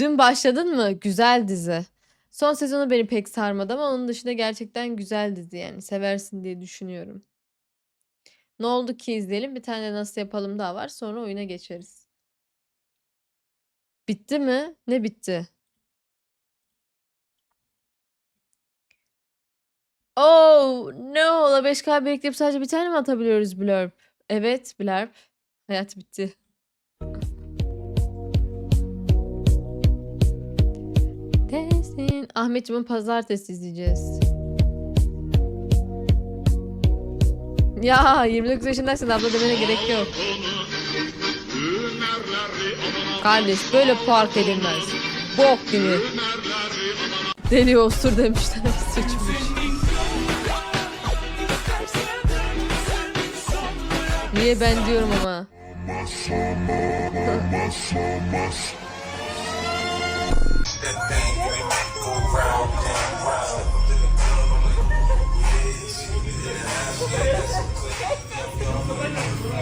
Dün başladın mı? Güzel dizi. Son sezonu beni pek sarmadı ama onun dışında gerçekten güzel dizi yani. Seversin diye düşünüyorum. Ne oldu ki izleyelim. Bir tane de nasıl yapalım daha var. Sonra oyuna geçeriz. Bitti mi? Ne bitti? Oh no. La 5K bekleyip sadece bir tane mi atabiliyoruz blurb? Evet blurb. Hayat bitti. Tesin. Ahmetciğim pazartesi izleyeceğiz. Ya 29 yaşındaysın abla demene gerek yok. Kardeş böyle park edilmez. Bok günü. Deli osur demişler. Sıçmış. Niye ben diyorum ama.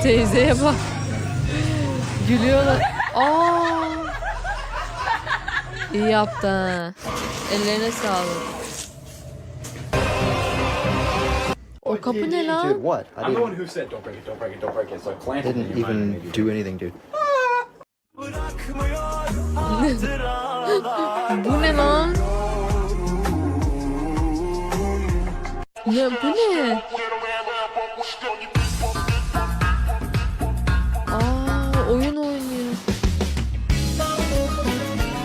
Teyzeye bak. Gülüyorlar. Aa. İyi yaptı ha. Ellerine sağlık. O kapı ne Dude, lan? what? I I'm the one didn't, who said don't break it, don't break it, don't break it. So I clamped it and didn't you reminded me even do anything, dude. Bu ne lan? Ne bu ne? Aa oyun oynuyor.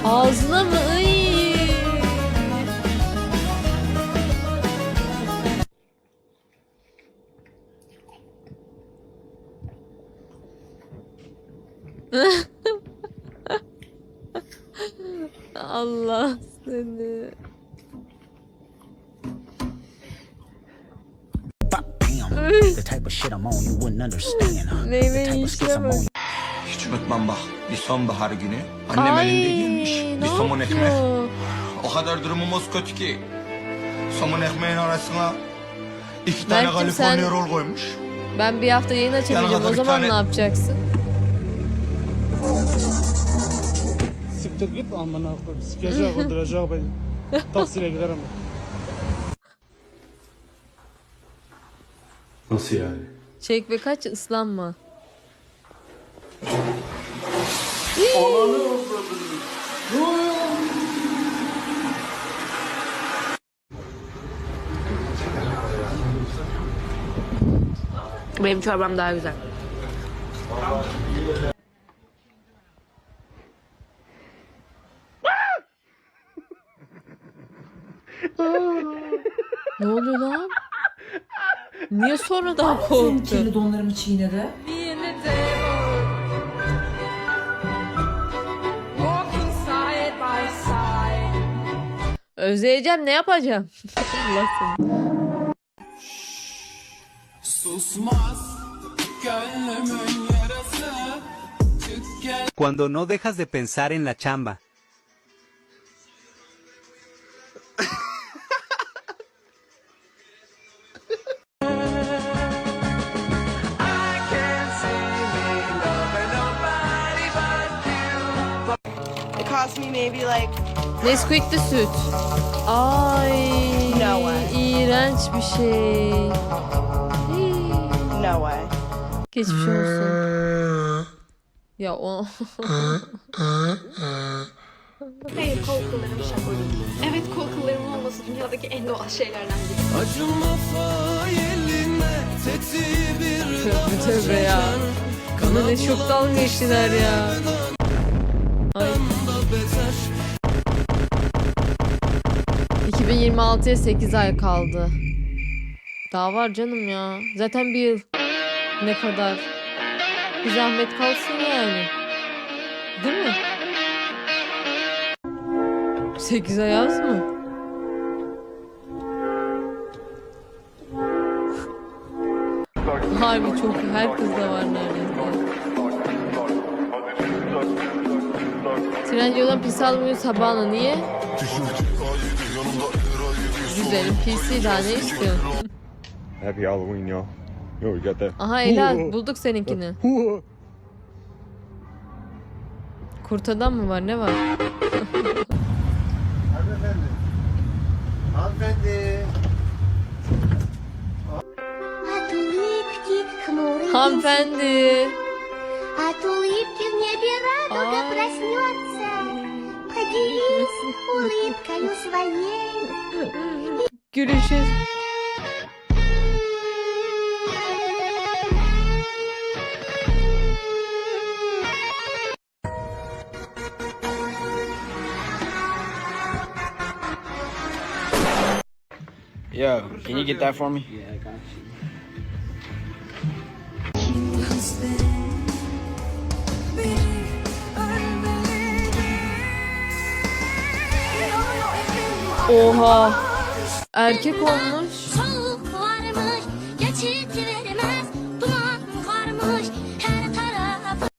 Ağzına mı? Iy. Allah type of shit I'm on you wouldn't understand. Meyve. Hiç unutmam bak. Bir sonbahar günü. Annem Ay elinde girmiş. ne Bir somun ekmek. O kadar durumumuz kötü ki. Somun ekmeğin arasına iki tane Berk'cim Kaliforniya sen- rol koymuş. Ben bir hafta yayın açamayacağım. O bir zaman tane- ne yapacaksın? Siktir git amına koyayım. Sikecek öldürecek beni. Taksiyle giderim. Nasıl yani? Çek ve kaç ıslanma. Benim çorbam daha güzel. Niye sonradan korktu? Kirli donlarımı çiğnedi. Özleyeceğim ne yapacağım? Allah seni. Cuando no dejas de pensar en la chamba. Cost me maybe like Nesquik'te süt. Ay. No way. iğrenç bir şey. No way. Geçmiş olsun. Ya o. Hayır kol kıllarım şaka değil. Evet kol kıllarımın olması dünyadaki en doğal şeylerden biri. tövbe tövbe ya. Bana ne çok dalga geçtiler ya. Ay. 2026'ya 8 ay kaldı. Daha var canım ya. Zaten bir yıl. Ne kadar. Bir zahmet kalsın yani. Değil mi? 8 ay az mı? Harbi çok her kızda var neredeyse. Tren yoldan pis almıyor sabahına niye? Güzelim PC daha ne istiyorsun? Happy Halloween y'all. Yo, we got that. Aha Ela bulduk seninkini. Kurt adam mı var? Ne var? Hanımefendi. Hanımefendi. От улыбки хмурый Hanımefendi. От улыбки в небе радуга Ай. проснется. Поделись улыбкою своей. Gülüşün. Yo, can you get that for me? Oha. Erkek olmuş. Soğuk varmış, geçit vermez. Duman varmış, her taraf.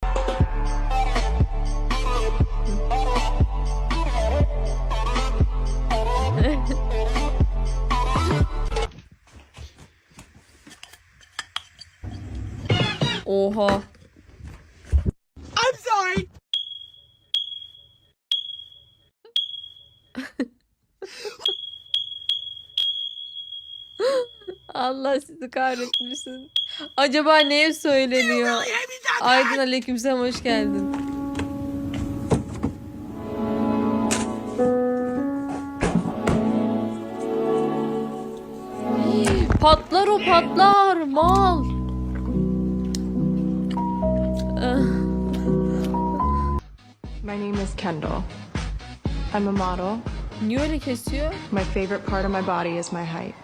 Oha. Allah sizi kahretmesin. Acaba neye söyleniyor? Aydın aleykümselam hoş geldin. Patlar o patlar mal. My name is Kendall. I'm a model. Niye öyle kesiyor? My favorite part of my body is my height.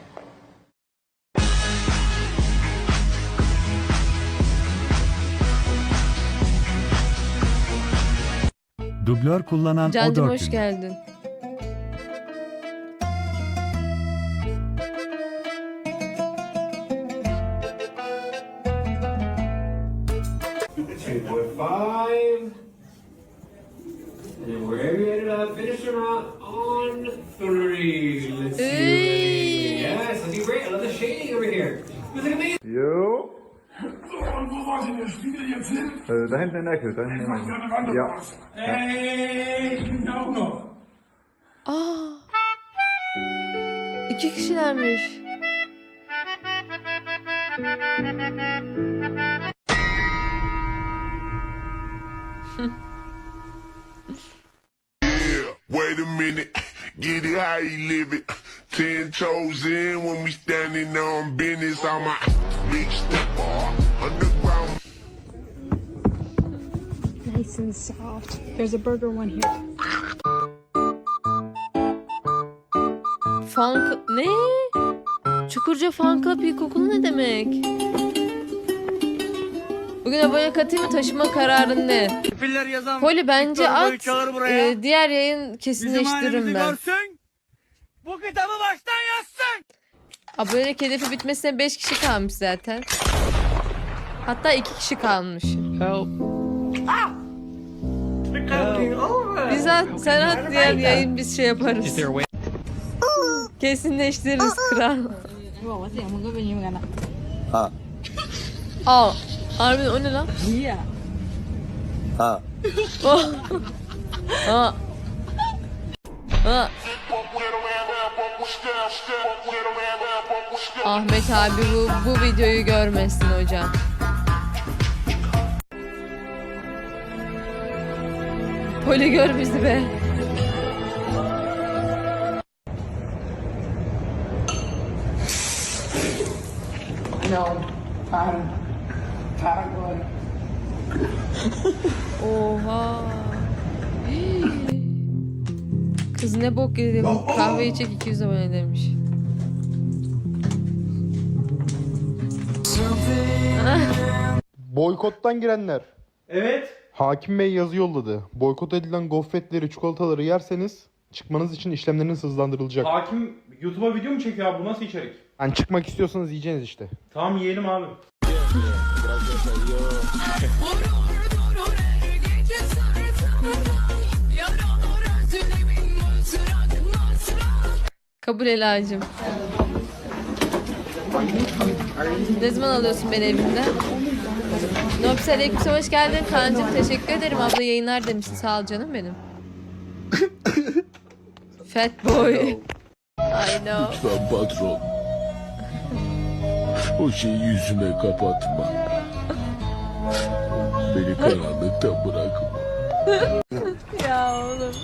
Dublör kullanan Cancım o hoş dört geldin. Da hinten in der Ecke, da hinten in der Ecke. Ja. Hey, no, no. Aa. İki kişilermiş. Wait a minute, get it how you live it. Ten toes in when we standing on business. on my big stepper, and soft. There's a burger one here. Fan ne? Çukurca Fan Club İlkokulu ne demek? Bugün abone katayım mı taşıma kararın ne? Piller yazan Poli bence at. çağır buraya. e, diğer yayın kesinleştiririm ben. görsün. Bu kitabı baştan yazsın. Abonelik hedefi bitmesine 5 kişi kalmış zaten. Hatta 2 kişi kalmış. Biz at, sen at diğer yayın biz şey yaparız. Kesinleştiririz kral. Ha. Aa, harbi o ne lan? Ha. Aa. Aa. Ahmet abi bu, bu videoyu görmesin hocam. Poli gör bizi be. Oha. Hii. Kız ne bok yedi. Kahve içecek 200 abone demiş. Boykottan girenler. Evet. Hakim Bey yazı yolladı. Boykot edilen gofretleri, çikolataları yerseniz çıkmanız için işlemleriniz hızlandırılacak. Hakim YouTube'a video mu çekiyor abi? Bu nasıl içerik? Yani çıkmak istiyorsanız yiyeceğiniz işte. Tamam yiyelim abi. Kabul Ela'cığım. Ne zaman alıyorsun beni evinden? Nopsi aleykümselam hoş geldin Kaan'cığım. Teşekkür ederim abla yayınlar demişsin. Sağ ol canım benim. Fat boy. I know. Lütfen patron. O şeyi yüzüme kapatma. Beni karanlıkta bırakma. Ya oğlum.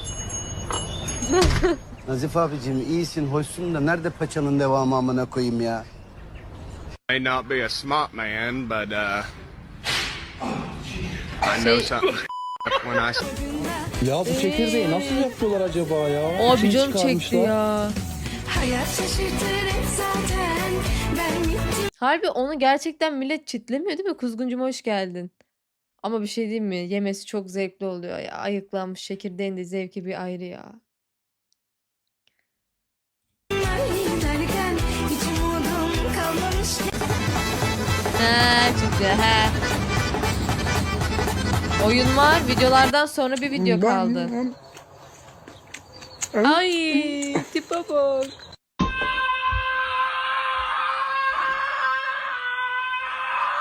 Nazif abicim iyisin hoşsun da nerede paçanın devamı amına koyayım ya. May not be a smart man, but uh, I Şey- something when I Ya bu çekirdeği nasıl yapıyorlar acaba ya? Abi Kim canım çekti ya. Harbi onu gerçekten millet çitlemiyor değil mi? Kuzguncum hoş geldin. Ama bir şey diyeyim mi? Yemesi çok zevkli oluyor ya. Ayıklanmış çekirdeğin de zevki bir ayrı ya. Ha, çıktı ha. Oyun var. Videolardan sonra bir video kaldı. Ay, tipe bak.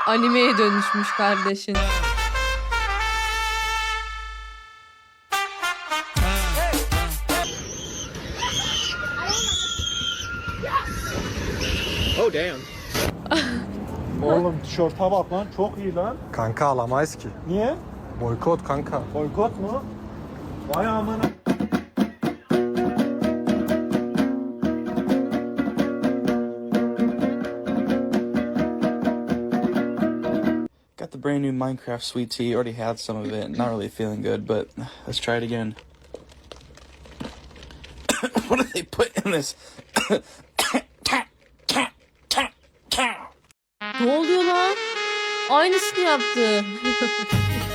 Animeye dönüşmüş kardeşin. Oğlum tişörte bak lan çok iyi lan. Kanka alamayız ki. Niye? Boykot kanka. Boykot mu? Vay amına. Got the brand new Minecraft sweet tea. Already had some of it. Not really feeling good, but let's try it again. what do they put in this? Ne oluyor lan? Aynısını yaptı.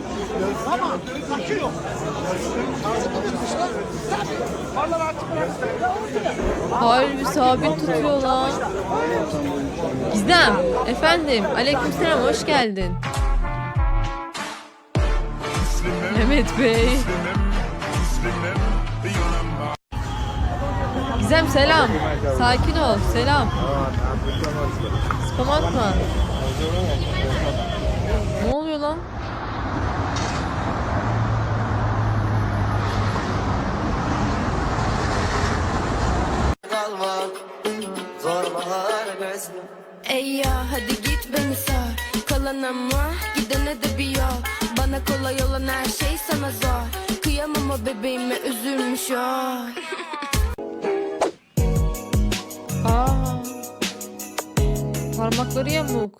Harbi sabit tutuyor lan. Gizem, efendim. Aleykümselam, hoş geldin. Mehmet Bey. Gizem selam. Sakin ol, selam. Spam atma. Ne oluyor lan? Ey ya hadi git beni sor Kalan ama gidene de bir yol Bana kolay olan her şey sana zor Kıyamam o bebeğime üzülmüş o Aa. Parmakları yamuk.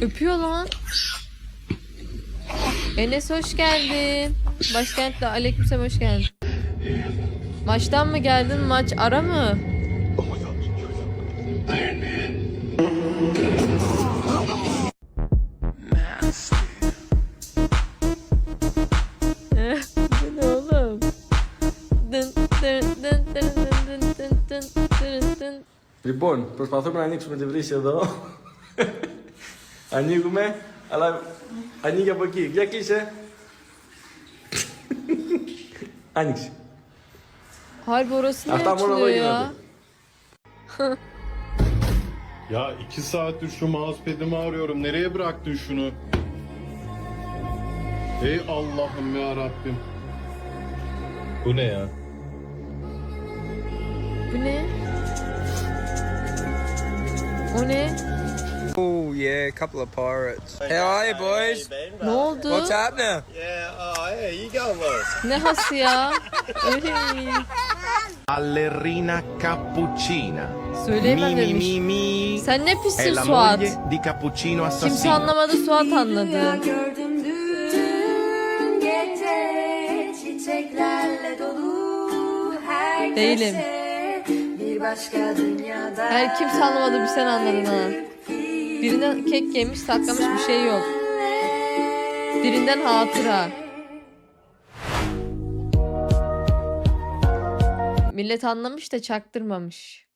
Öpüyor lan. Enes hoş geldin. Başkentle aleykümselam hoş geldin. Maçtan mı geldin? Maç ara mı? Eh, Bu ne oğlum? Dın dın dın dın dın dın dın dın dın dın. Λοιπόν, προσπαθούμε να ανοίξουμε τη βρύση εδώ. Ανοίγουμε, αλλά Аніка Бакіїв, який ще? Аніч. Harbi orası ne Ha, tam oraya ya? Ya iki saattir şu mousepad'imi arıyorum. Nereye bıraktın şunu? Ey Allah'ım ya Rabbim. Bu ne ya? Bu ne? O ne? Oh yeah, couple of pirates. Hey, how are you boys? Ne oldu? happening? Ne hası ya? Öyle Ballerina cappuccina. Söyleyemem demiş. mi. Sen ne pissin Suat? di cappuccino Kimse anlamadı Suat anladı. Gördüm dün gece Çiçeklerle dolu her Değilim. Bir başka dünyada Her kimse anlamadı bir sen anladın ha. Birinden kek yemiş saklamış bir şey yok. Birinden hatıra. Millet anlamış da çaktırmamış.